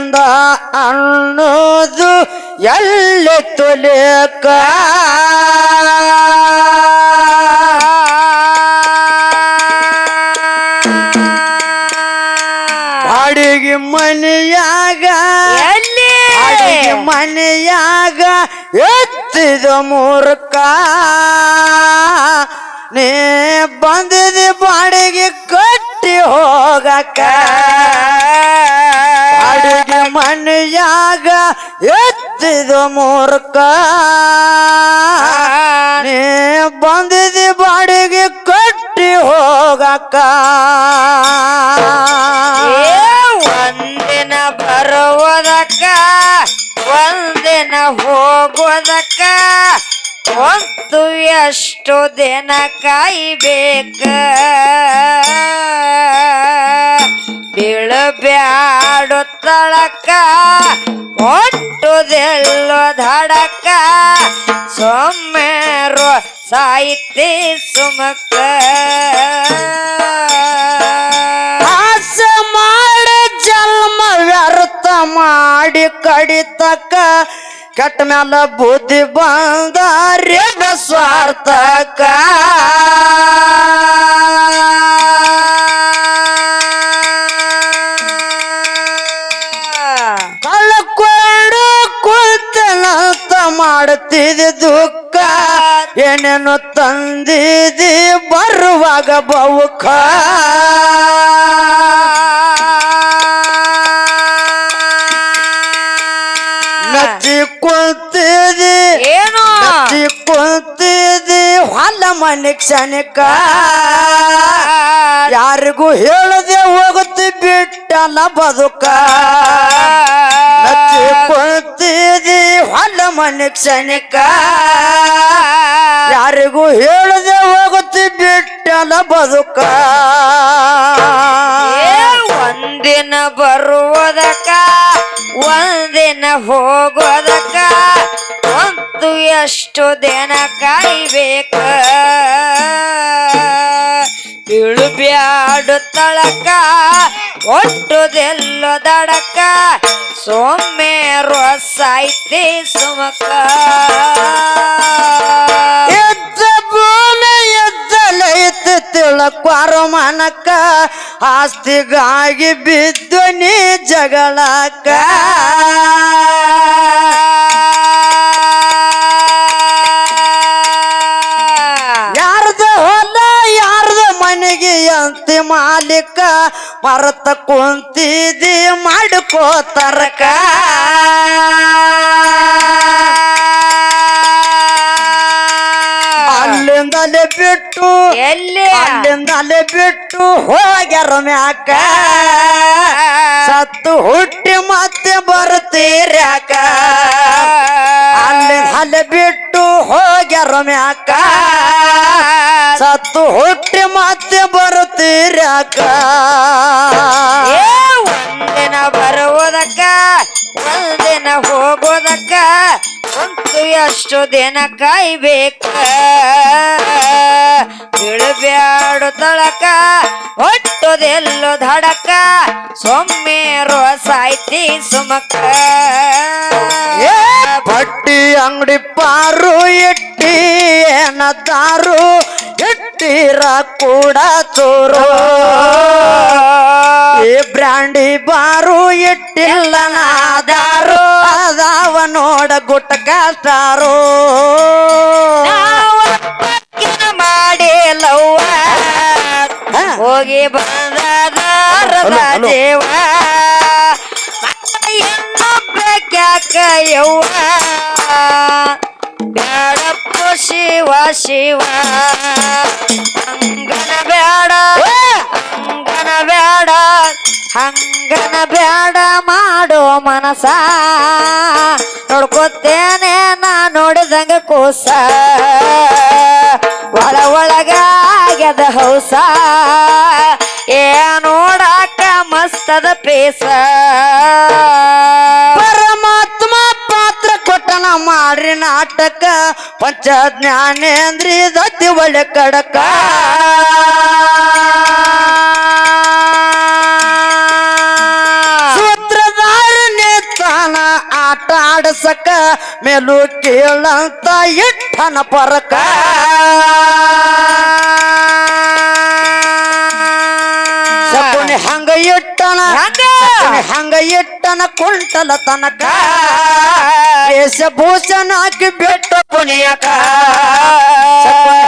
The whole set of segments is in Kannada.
ಗೋವಿಂದ ಅನ್ನೋದು ಎಲ್ಲಿ ತುಲಿಕ? ಬಾಡಿಗೆ ಮನೆಯಾಗ ಎಲ್ಲಿ? ಮನೆಯಾಗ ಎತ್ತಿದ ಮೂರ್ಖ. ನೀ ಬಂದಿದೆ ಬಾಡಿಗೆ ಕಟ್ಟಿ ಹೋಗಕ್ಕ. ಮನೆಯಾಗ ಎತ್ತಿದ ಮೂರ್ಖ. ನೀ ಬಂದಿದಿ ಬಾಡಿಗೆ ಕಟ್ಟಿ ಹೋಗಕ್ಕ. ಒಂದಿನ ಬರುವುದಕ್ಕ ಒಂದಿನ ಹೋಗೋದಕ್ಕ ಒಂದು ಎಷ್ಟು ದಿನ ಕಾಯ್ಬೇಕ? ತಳಕ ಒಟ್ಟುದೆಲ್ಲೋ ಧಡಕ, ಸೊಮ್ಮೆರೋ ಸುಮಕ ಮಾಡಿ ಜನ್ಮ ವ್ಯರ್ಥ ಮಾಡಿ ಕಡಿತಕ್ಕ ಕೆಟ್ಟ ಮ್ಯಾಲ ಬುದ್ಧಿ ಬಂದ ರೇಗ ಸ್ವಾರ್ಥಕ. ಮಾಡ್ತಿದ್ದೆ ದುಃಖ. ಏನೇನು ತಂದಿದಿ ಬರುವಾಗ ಬವುಕ ನಚ್ಚಿ ಕುಂತಿದಿ ಏನು? ನಚ್ಚಿ ಕುಂತಿದಿ ಹೊಲ ಮನೆ ಕ್ಷಣಿಕ ಯಾರಿಗೂ ಹೇಳದೆ ಹೋಗುತ್ತೆ ಬಿಟ್ಟಲ್ಲ ಬದುಕ. ಹೊಲ ಮನೆ ಕ್ಷಣಿಕ ಯಾರಿಗೂ ಹೇಳದೆ ಹೋಗುತ್ತಿ ಬಿಟ್ಟನ ಬದುಕ. ಒಂದಿನ ಬರುವುದಕ್ಕ ಒಂದಿನ ಹೋಗೋದಕ್ಕ ಒಂದು ಎಷ್ಟು ದಿನ ಕಾಯ್ಬೇಕ. ಇಳುಬ್ಯಾಡು ತಳಕ ಒಟ್ಟುದೆಲ್ಲೋ ಸೊಮ್ಮೆ ರೊಸಾಯ್ತಿ ಸುಮಕ ಎದ್ದ ಭೂಮಿ ಎದ್ದಲೈತಿ ತಿಳಕ್ವಾರ ಮನಕ ಆಸ್ತಿಗಾಗಿ ಬಿದ್ದು ನೀ ಅಂತಿ ಮಾಲೀಕ. ಮರತ ಕುಂತಿದಿ ಮಾಡ್ಕೋತಾರಕ್ಕ ಬಿಟ್ಟು ಎಲ್ಲಿ? ಅಲ್ಲಿ ಬಿಟ್ಟು ಹೋಗ್ಯಾರ ಮ್ಯಾಕ? ಸತ್ತು ಹುಟ್ಟಿ ಮತ್ತೆ ಬರ್ತೀರ್ಯಾಕ ಅಲ್ಲಿ ಅಲ್ಲೇ ಬಿಟ್ಟು ಹೋಗ್ಯಾರ ಮ್ಯಾಕ? ಸತ್ತು ಹುಟ್ಟಿ ಮತ್ತೆ ಬರ್ತೀರ್ಯಾಕ ಒಂದಿನ ಬರುವುದಕ್ಕ ಒಂದಿನ ಹೋಗೋದಕ್ಕ ಒಂದು ಎಷ್ಟು ದಿನ ಕಾಯ್ಬೇಕ? ಬೀಳಬ್ಯಾಡು ತಳಕ, ಒಟ್ಟುದೆಲ್ಲೋ ಧಡಕ, ಸೊಮ್ಮೆ ಸಾಯ್ತಿ ಸುಮಕ ಬಟ್ಟಿ ಅಂಗಡಿ ಪಾರು ಇಟ್ಟಿ ಏನದಾರು ಇಟ್ಟಿರ ಕೂಡ ತೋರು ಈ ಬ್ರ್ಯಾಂಡಿ ಬಾರು ಇಟ್ಟಿಲ್ಲ ನಾದಾರು ಅದಾವ ನೋಡ ಗುಟ್ಟ ಕಾಟಾರೋ ಮಾಡಿಲ್ಲವ್ವ ಲವ್ವ. ಹೋಗಿ ಬಂದ ಹಲೋ, ಹಲೋ. ದೇವ. ಯವ್ವ? ಬ್ಯಾಡಪ್ಪ ಶಿವ ಶಿವ. ಬೇಡ ಹಂಗನ ಬೇಡ ಹಂಗನ ಬೇಡ ಮಾಡೋ ಮನಸ ನೋಡ್ಕೊತೇನೆ ನಾ ನೋಡಿದಂಗ ಕೂಸ. ಒಳ ಒಳಗಾಗ್ಯದ ಹೌಸ. ಏ ನೋಡಾಕ ಮಸ್ತದ ಪೇಸ. ಪರಮಾತ್ಮ ಪಾತ್ರ ಕೊಟ್ಟನ ಮಾಡ್ರಿ ನಾಟಕ. ಪಂಚ ಜ್ಞಾನೇಂದ್ರಿ ದತ್ತಿ ಒಳ್ಳೆ ಕಡಕ. ಮೇಲು ಕೇಳಂತ ಇಟ್ಟನ ಪರಕ ಶಕುನಿ ಹಂಗ ಇಟ್ಟನ ಹಂಗ? ಇಟ್ಟನ ಕುಂಟಲ ತನಕ ವೇಷಭೂಷಣ ಹಾಕಿ ಬಿಟ್ಟು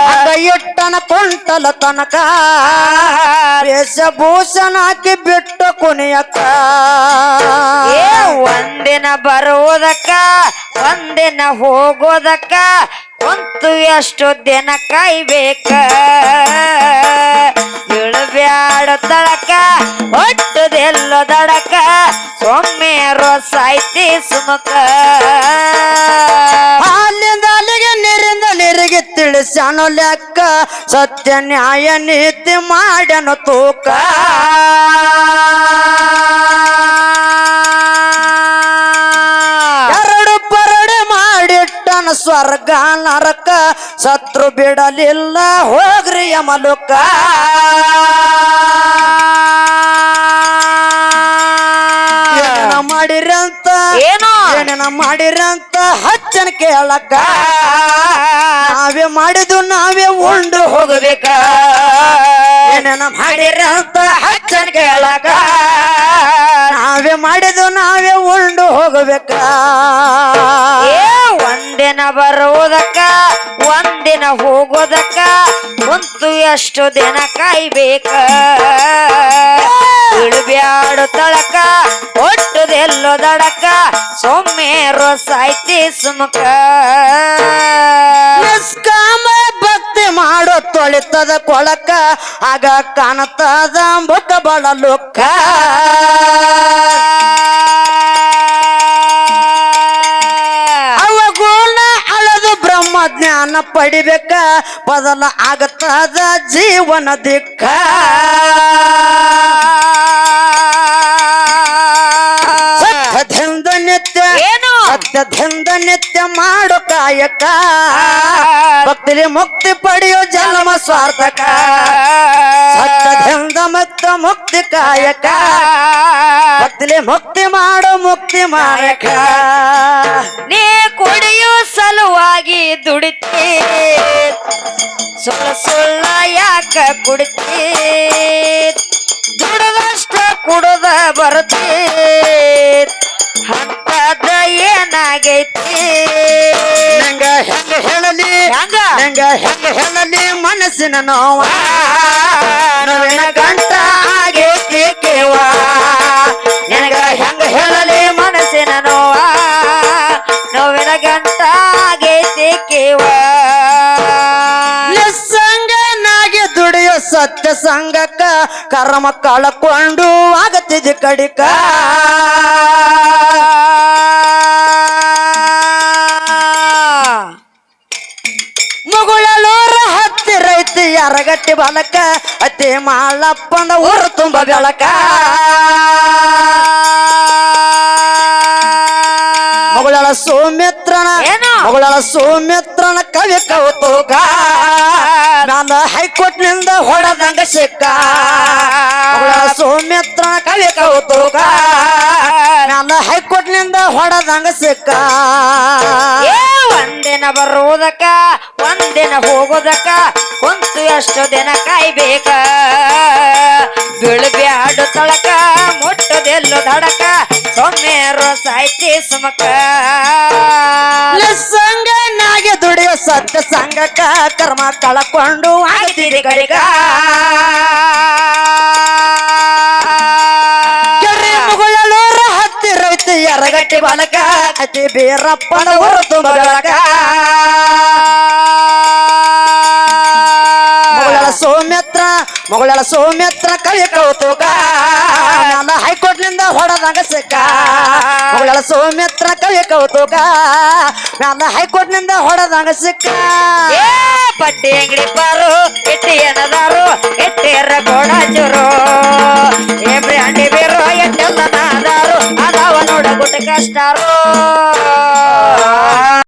ಹಂಗ ಇಟ್ಟನ ಕುಂಟಲ ತನಕ. ವೇಷಭೂಷಣ ಹಾಕಿ ಬಿಟ್ಟು ಕುಣಿಯಕ ಏ, ಒಂದಿನ ಬರುವುದಕ್ಕ, ಒಂದಿನ ಹೋಗೋದಕ್ಕ, ಕುಂತು ಎಷ್ಟು ದಿನ ಕಾಯ್ಬೇಕ? ಇಳಬ್ಯಾಡ ತಳಕ, ಒಟ್ಟದೆಲ್ಲೋ ದಡಕ ಸೊಮ್ಮೆ ರೊಸಾಯ್ತಿ ಸುಮಕ. ಅಲ್ಲಿಂದ ಅಲ್ಲಿಗೆ ನೀರಿಂದ ನೀರಿಗೆ ತಿಳಿಸ್ಯಾನೋ ಲೆಕ್ಕ. ಸತ್ಯ ನ್ಯಾಯ ನೀತಿ ಮಾಡ್ಯಾನ ತೂಕ. ಎರಡು ಪರಡೆ ಮಾಡಿಟ್ಟನ ಸ್ವರ್ಗ ನರಕ. ಶತ್ರು ಬಿಡಲಿಲ್ಲ ಹೋಗ್ರಿ ಯಮಲುಕ. ಏನೇನ ಮಾಡಿರಂತ ಹಚ್ಚನ ಕೇಳಕ್ಕ. ನಾವೇ ಮಾಡಿದ್ದು ನಾವೇ ಉಂಡು ಹೋಗಬೇಕ. ಏನೇನ ಮಾಡಿರಂತ ಹಚ್ಚನ್ ಕೇಳಕ ನಾವೇ ಮಾಡಿದ್ದು ನಾವೇ ಉಂಡು ಹೋಗಬೇಕ. ಒಂದಿನ ಬರುವುದಕ್ಕ, ಒಂದಿನ ಹೋಗೋದಕ್ಕ ಕುಂತು ಎಷ್ಟು ದಿನ ಕಾಯ್ಬೇಕ? ಇಳಬ್ಯಾಡು ತಳಕ, ಒಟ್ಟದೆಲ್ಲೋ ದಡಕ, ಸೊಮ್ಮೆ ರೊಸಾಯ್ತಿ ಸುಮಕ. ಭಕ್ತಿ ಮಾಡೋ ತೊಳಿತದ ಕೊಳಕ, ಆಗ ಕಾಣತದ ಮುಖ ಅವಗೂನ ಜ್ಞಾನ ಪಡಿಬೇಕ. ಬದಲ ಆಗತ್ತದ ಜೀವನ ದಿಕ್ಕ. ಸತ್ಯದಿಂದ ನಿತ್ಯ ಏನು? ಸತ್ಯದಿಂದ ನಿತ್ಯ ಮಾಡೋ. ಕಾಯಕ ಭಕ್ತಿಲಿ ಮುಕ್ತಿ ಪಡೆಯೋ ಜನ್ಮ ಸ್ವಾರ್ಥಕ. ಸತ್ಯದಿಂದ ಮುಕ್ತ ಮುಕ್ತಿ ಕಾಯಕ. ಭಕ್ತಿಲಿ ಮುಕ್ತಿ ಮಾಡೋ ಮುಕ್ತಿ ಮಾಯಕ. ನೀ ಕುಡಿಯೋ ಸಲುವಾಗಿ ದುಡಿತಿ. ಸುಳ್ಳ ಸುಳ್ಳ ಯಾಕ ಕುಡಿತಿ? ದುಡದಷ್ಟ ಕುಡದ ಬರುತ್ತಿ. ಹಂತದ ಏನಾಗೈತಿ? ನಂಗ ಹೆಂಗ ಹೇಳಲಿ? ಹೆಂಗ? ನಂಗ ಹೆಂಗ ಹೇಳಲಿ? ಮನಸ್ಸಿನ ನೋವ. ನವಿನ ಗಂಟ ಆಗೈತಿ ಕೇವ ನಂಗ ಹೆಂಗ ಹೇಳಲಿ? ಮನಸ್ಸಿನ ನೋವ. ನೋವಿನ ಗಂಟ ಆಗೈತಿ ಕೇವ ನಿಸ್ಸಂಗನಾಗಿ ದುಡಿಯೋ ಸತ್ಯ ಸಂಗಕ್ಕ ಕರ್ಮ ಕಳಕೊಂಡು ಆಗತ್ತಿದೆ ಕಡಿಕ. ಐತಿ ಬಾಲಕ ಅತಿ ಮಾಳಪ್ಪನ ಊರು ತುಂಬ ಬೆಳಕ. ಮಗಳ ಸೌಮಿತ್ರನ ಏನು? ಮಗಳ ಸೌಮಿತ್ರನ ಕವಿ ಕೌತುಕ. ನಾನು ಹೈಕೋರ್ಟ್ನಿಂದ ಹೊಡೆದಂಗ ಸಿಕ್ಕ. ಮಗಳ ಸೌಮಿತ್ರನ ಕವಿ ಕೌತುಕ. ನಾನು ಹೈಕೋರ್ಟ್ನಿಂದ ಹೊಡೆದಂಗ ಸಿಕ್ಕ. ಬರುವುದಕ್ಕ, ಒಂದಿನ ಹೋಗೋದಕ್ಕ, ಕುಂತು ಎಷ್ಟು ದಿನ ಕಾಯ್ಬೇಕ. ಬೀಳ್ಬ್ಯಾಡು ತಳಕ, ಮುಟ್ಟದೆಲ್ಲು ದಡಕ ಸೊಮ್ಮೇರು ಸಾಯ್ತಿ ಸುಮಕ. ನಿಸ್ಸಂಗನಾಗಿ ದುಡಿಯೋ ಸತ್ಯ ಸಂಗಕ ಕರ್ಮ ಕಳಕೊಂಡು ಆಯ್ತಿರಿ ಕಡಿಗ. ಐತಿ ಎರಗಟ್ಟಿ ಬಲಕ ಅತಿ ಬೀರಪ್ಪನ ಹೊರತು ಮಗಳಕ ಮಗಳ ಸೌಮ್ಯತ್ರ ಮಗಳ ಸೌಮ್ಯತ್ರ ಕವಿ ಕೌತುಕ. ನನ್ನ ಹೈಕೋರ್ಟ್ನಿಂದ ಹೊಡೆದಂಗ ಸಿಕ್ಕ. ಮಗಳ ಸೌಮ್ಯತ್ರ ಕವಿ ಕೌತುಕ. ನನ್ನ ಹೈಕೋರ್ಟ್ನಿಂದ ಹೊಡೆದಂಗ ಸಿಕ್ಕ. ಪಟ್ಟಿ ಅಂಗಡಿ ಪಾರು, ಎಟ್ಟಿ ಏನದಾರು ಎಟ್ಟಿಯರ ಗೋಡ ಚೂರು ಏ, ಬ್ರ್ಯಾಂಡಿ ಬೇರು ಎಟ್ಟೆಲ್ಲ ನಾದಾರು. ಅದಾವ గుటకష్టారో